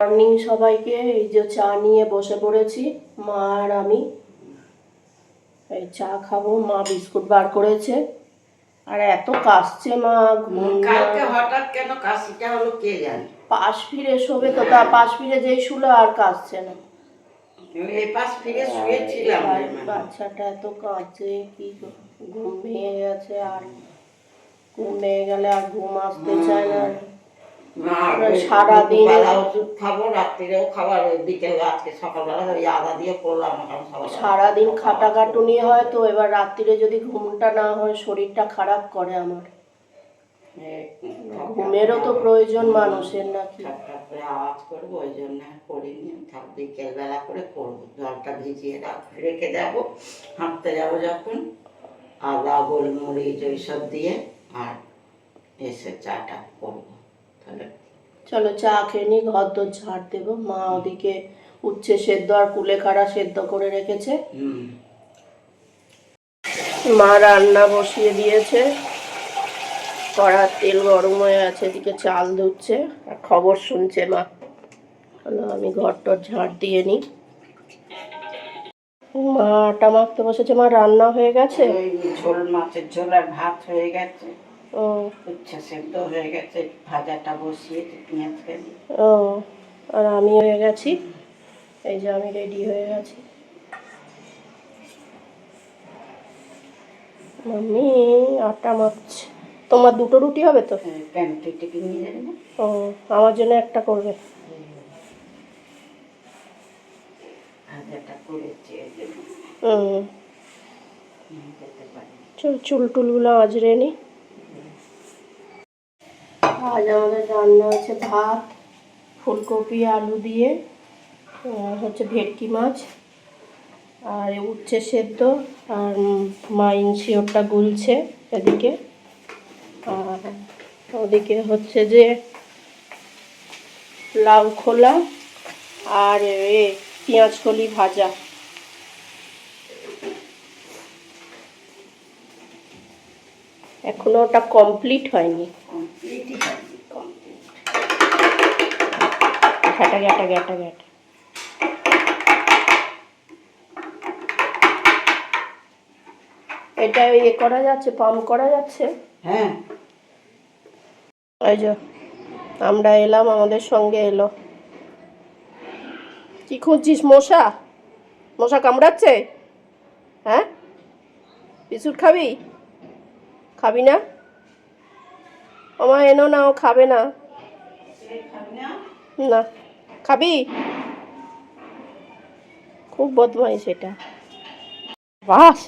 Morning সবাইকে এই যে চা নিয়ে বসে পড়েছি। মা আর আমি। এই চা খাব মা বিস্কুট বার করেছে। আর এত কাশছে মা কালকে হঠাৎ কেন কাশিটা হলো কে জানে? পাশ ফিরে শোবে তো তা পাশ ফিরে যেই শুলো আর কাশছে না। এই পাশ ফিরে শুয়েছিলাম বাচ্চাটা এত কাঁদছে কি ঘুম ভেঙে গেছে আর ঘুম ভেঙে গেলে আর ঘুম আসতে চায় না, সারাদিন- ওষুধ খাব রাত্রিরেও খাবার বিকেল আজকে সকালবেলা ওই আদা দিয়ে করলাম সারাদিন খাটাখাটুনি হয় তো এবার রাত্রিরে যদি ঘুমটা না হয় শরীরটা খারাপ করে আমার। ঘুমেরও তো প্রয়োজন মানুষের নাকি। আওয়াজ করব ওই জন্য করিনি। থাক বিকেল বেলা করে করব জলটা ভিজিয়ে রাখ- রেখে যাব হাঁটতে যাব যখন। আদা গোলমরিচ ওইসব দিয়ে আর এসে চাটা করব। চলো চা খেয়ে নি ঘর দোর ঝাড় দেবো। মা ওদিকে উচ্ছে সেদ্ধ আর কুলেখাড়া সেদ্ধ করে রেখেছে। মা রান্না বসিয়ে দিয়েছে। কড়ার তেল গরম হয়ে আছে এদিকে চাল ধুচ্ছে আর খবর শুনছে মা। চলো আমি ঘর টর ঝাড় দিয়ে নিই। মা আটা মাখতে বসেছে মা রান্না হয়ে গেছে? ঝোল মাছের ঝোল আর ভাত হয়ে গেছে। ও। উচ্ছে সেদ্ধ হয়ে গেছে ভাজাটা বসিয়ে পেঁয়াজ ফেলি। ও আর আমি হয়ে গেছি। এই যে আমি রেডি হয়ে গেছি। মাম্মি আটা মাখছে। তোমার দুটো রুটি হবে তো? যাবে ও আমার জন্য একটা করবে। চল টুলগুলো আজরে নি। আজ আমাদের রান্না হচ্ছে ভাত, ফুলকপি, আলু দিয়ে হচ্ছে ভেটকি মাছ, আর উচ্ছে সেদ্ধ, আর মা ইনশিওরটা গুলছে এদিকে, আর ওদিকে হচ্ছে যে লাউ খোলা, আর এ পেঁয়াজ কলি ভাজা। এখনও ওটা কমপ্লিট হয়নি। কমপ্লিটই হয়নি কমপ্লিট ঘাটা ঘাটা ঘাটা ঘাটা এটা ইয়ে করা যাচ্ছে পাম্প করা যাচ্ছে? হ্যাঁ। যে আমরা এলাম আমাদের সঙ্গে এলো। কি খুঁজছিস মশা? মশা কামড়াচ্ছে? হ্যাঁ? বিস্কুট খাবি? খাবি না? আমার এনো না ও খাবে না। না। খাবি? খুব বদমাইশ সেটা বাস।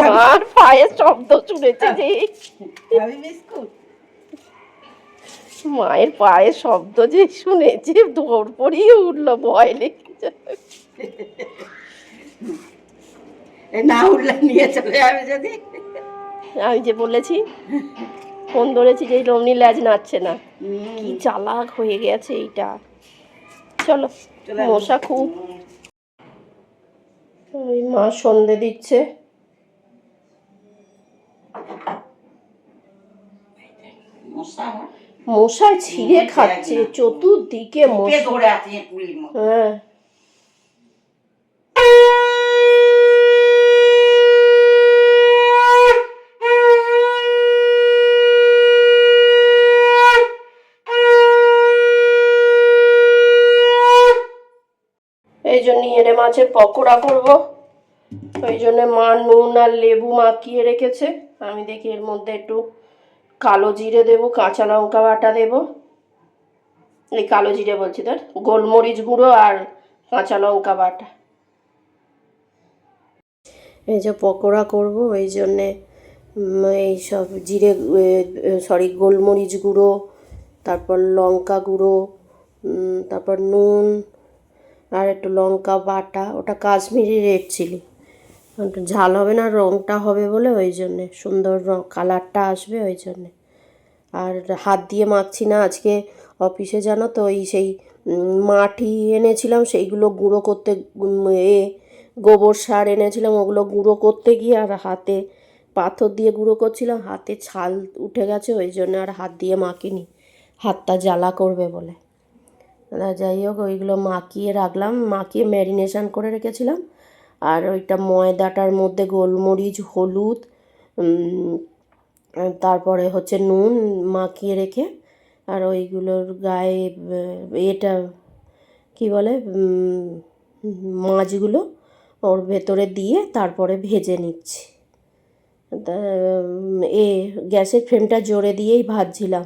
মার পায়ের শব্দ শুনেছে যে। মায়ের পায়ের শব্দ যে শুনেছে দৌড় পড়িয়ে উঠল ভয় লেগেছে এ না উঠলে নিয়ে চলে যাবে যদি। আমি যে বলেছি ফোন ধরেছি যে রমনি ল্যাজ নাচছে না। কি চালাক হয়ে গেছে এইটা। চলো মশা খুব। ওই মা সন্ধে দিচ্ছে। মশা? মশায় ছিঁড়ে খাচ্ছে চতুর্দিকে মশা। হ্যাঁ। এনে মাছের পকোড়া করব। ওই জন্য মা নুন আর লেবু মাখিয়ে রেখেছে। আমি দেখি এর মধ্যে একটু কালো জিরে দেবো, কাঁচা লঙ্কা বাটা দেবো। এই কালো জিরে বলছি তোর গোলমরিচ গুঁড়ো আর কাঁচা লঙ্কা বাটা। এই যে পকোড়া করব, এই জন্যে এই সব জিরে সরি, গোলমরিচ গুঁড়ো, তারপর লঙ্কা গুঁড়ো তারপর নুন আর একটু লঙ্কা বাটা, ওটা কাশ্মীরি রেড চিলি ঝাল হবে না রঙটা হবে বলে ওই জন্যে, সুন্দর রঙ কালারটা আসবে ওই জন্যে। আর হাত দিয়ে মাখছি না আজকে অফিসে, জানো তো ওই সেই মাটি এনেছিলাম, সেইগুলো গুঁড়ো করতে এ, গোবর সার এনেছিলাম, ওগুলো গুঁড়ো করতে গিয়ে আর হাতে পাথর দিয়ে গুঁড়ো করছিলাম, হাতে ছাল উঠে গেছে ওই জন্য আর হাত দিয়ে মাখিনি। হাতটা জ্বালা করবে বলে। যাই হোক, ওইগুলো মাখিয়ে রাখলাম, মাখিয়ে ম্যারিনেশন করে রেখেছিলাম। আর ওইটা ময়দাটার মধ্যে গোলমরিচ, হলুদ তারপরে হচ্ছে নুন মাখিয়ে রেখে, আর ওইগুলোর গায়ে এটা কি বলে মাছগুলো ওর ভেতরে দিয়ে তারপরে ভেজে নিচ্ছি। এ, গ্যাসের ফ্লেমটা জোরে দিয়েই ভাজছিলাম।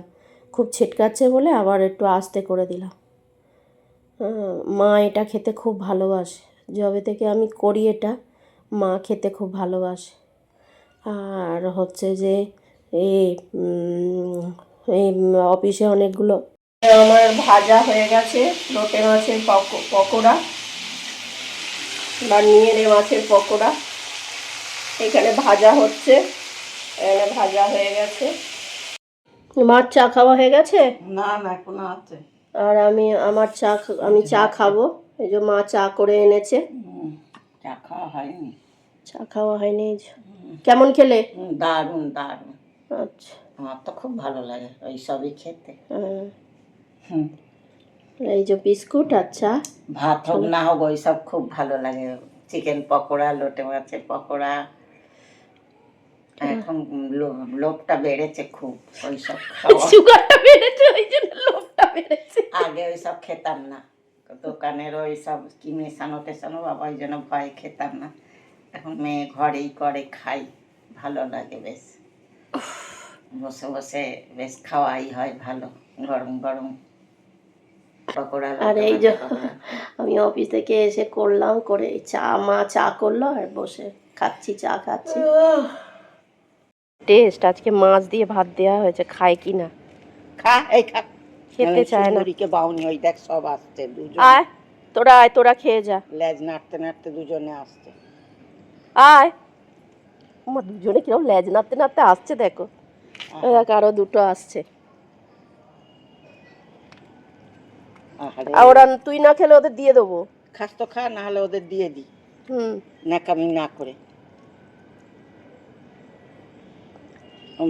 খুব ছিটকাচ্ছে বলে আবার একটু আস্তে করে দিলাম। মা এটা খেতে খুব ভালোবাসে। যবে থেকে আমি করি এটা, মা খেতে খুব ভালোবাসে। আর হচ্ছে যে এই অফিসে অনেকগুলো আমার ভাজা হয়ে গেছে লোটে মাছের পক- পকোড়া বা নিয়েরে মাছের পকোড়া। এখানে ভাজা হচ্ছে, এখানে ভাজা হয়ে গেছে। মাছ চা খাওয়া হয়ে গেছে? না না, এখনও আছে। আর আমি আমার চা আমি চা খাব। এই যে মা চা করে এনেছে। চা খাওয়া হয়নি। চা খাওয়া হয়নি। কেমন খেলে? দারুণ দারুণ। আচ্ছা। আমার তো খুব ভালো লাগে ওই সবই খেতে। এই যে বিস্কুট আর চা। ভাত হোক না হোক ওই সব খুব ভালো লাগে। চিকেন পকোড়া লোটে মাছের পকোড়া। এখন লোভটা বেড়েছে খুব ওই সব খাওয়া। সুগারটা বেড়েছে ওই জন্য লোভটা বেড়েছে আগে ওই সব খেতাম না। দোকানের ওই সব কি মেশানো টেশানো বাবা ওই জন্য ভয় খেতাম না। এখন মেয়ে ঘরেই করে খাই। ভালো লাগে বেশ। বসে বসে বেশ খাওয়াই হয় ভালো। গরম গরম পকোড়া আর এই যে আমি অফিস থেকে এসে করলাম করে চা মা চা করল আর বসে খাচ্ছি চা খাচ্ছি। টেস্ট আজকে মাছ দিয়ে ভাত দেওয়া হয়েছে খায় কি না? খা এই খা খেতে চায় না। সুন্দরীকে বাউনি ওই দেখ সব আসছে দুজন। আয় তোরা আয় তোরা খেয়ে যা। লেজ নাড়তে নাড়তে দুজনে আসছে। আয়। আমার দুজনে কীরকম লেজ নাড়তে নাড়তে আসছে দেখো। দেখ আরও দুটো আসছে। আর ওরা তুই না খেলে ওদের দিয়ে দেবো। খাস তো খা না হলে ওদের দিয়ে দি। হুম। ন্যাকামি না করে।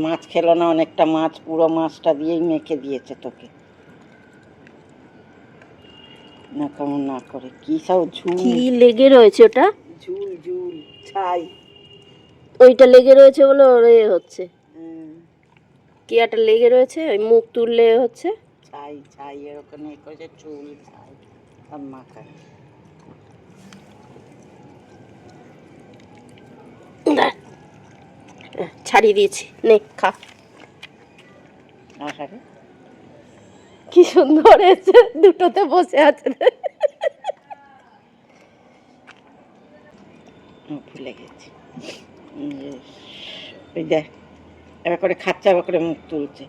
মাছ খেলো না অনেকটা মাছ পুরো মাছটা দিয়েই মেখে দিয়েছে তোকে। ন্যাকামি না করে। কি সব ঝুল? কি লেগে রয়েছে ওটা? ঝুল ঝুল ছাই। ওইটা লেগে রয়েছে বলে ওর এ হচ্ছে। হুম, কি একটা লেগে রয়েছে? ওই মুখ তুললে হচ্ছে? ছাই ছাই এরকম এ করেছে চুল ছাই সব মাখা ছাড়িয়ে দিয়েছি। নে খা। আহারে কি সুন্দর হয়েছে দুটোতে বসে আছে। ভুলে গেছি। ওই দেখ এবার করে খাচ্ছে এবার করে মুখ তুলছে।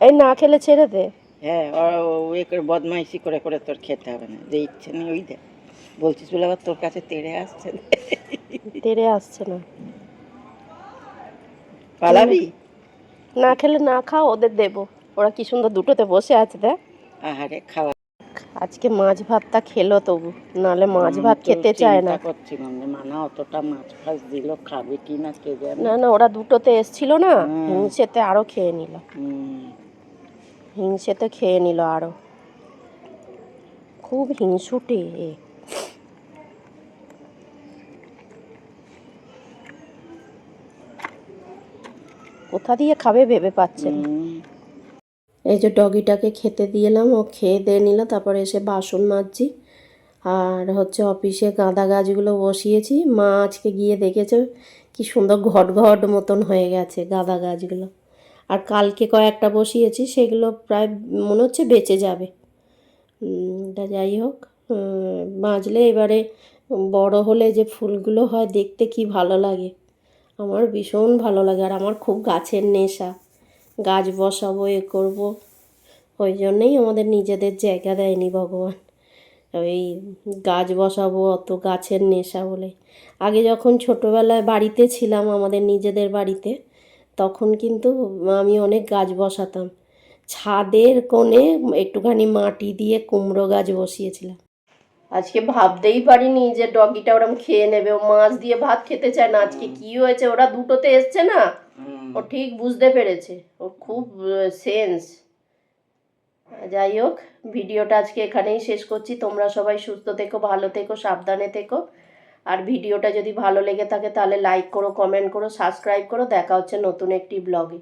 এই না খেলে ছেড়ে দে। হ্যাঁ ও এ করে বদমাইশি করে করে তোর খেতে হবে না। যে ইচ্ছে নেই ওই দেখ। বলছিস বলে আবার তোর কাছে তেড়ে আসছে তেরে আসছে না। পালাবি? না খেলে না খাও ওদের দেবো। ওরা কি সুন্দর দুটোতে বসে আছে দেখ। আহারে খাওয়া আজকে মাছ ভাতটা খেলো তবু নাহলে মাছ ভাত খেতে চায় না। করছিলাম যে মানা অতটা মাছ ফাছ দিল খাবে কি না কে জানে? না না ওরা দুটোতে এসছিল না হিংসেতে আরও খেয়ে নিল। হিংসেতে খেয়ে নিল আরও। খুব হিংসুটে কোথা দিয়ে খাবে ভেবে পাচ্ছে না। এই যে ডগিটাকে খেতে দিলাম ও খেয়ে দিয়ে নিল, তারপরে এসে বাসন মাজছি। আর হচ্ছে অফিসে গাঁদা গাছগুলো বসিয়েছি। মা আজকে গিয়ে দেখেছে কি সুন্দর ঘট ঘট মতন হয়ে গেছে গাঁদা গাছগুলো। আর কালকে কয়েকটা বসিয়েছি, সেগুলো প্রায় মনে হচ্ছে বেঁচে যাবে। তা যাই হোক বাঁচলে এবারে বড় হলে যে ফুলগুলো হয় দেখতে কি ভালো লাগে। আমার ভীষণ ভালো লাগে আর আমার খুব গাছের নেশা। গাছ বসাবো, এ করব। ওই জন্যই আমাদের নিজেদের জায়গা দেয়নি ভগবান। ওই গাছ বসাবো, অত গাছের নেশা বলে। আগে যখন ছোটোবেলায় বাড়িতে ছিলাম আমাদের নিজেদের বাড়িতে, তখন কিন্তু আমি অনেক গাছ বসাতাম। ছাদের কোণে একটুখানি মাটি দিয়ে কুমড়ো গাছ বসিয়েছিলাম। আজকে ভাবতেই পারিনি যে ডগিটা ওরম খেয়ে নেবে। ও মাছ দিয়ে ভাত খেতে চায় না। আজকে কি হয়েছে? ওরা দুটোতে এসছে না? ও ঠিক বুঝতে পেরেছে। ও খুব সেন্স যাই হোক ভিডিওটা আজকে এখানেই শেষ করছি। তোমরা সবাই সুস্থ থেকো ভালো থেকো সাবধানে থেকো। আর ভিডিওটা যদি ভালো লেগে থাকে তাহলে লাইক করো কমেন্ট করো সাবস্ক্রাইব করো। দেখা হচ্ছে নতুন একটি ব্লগে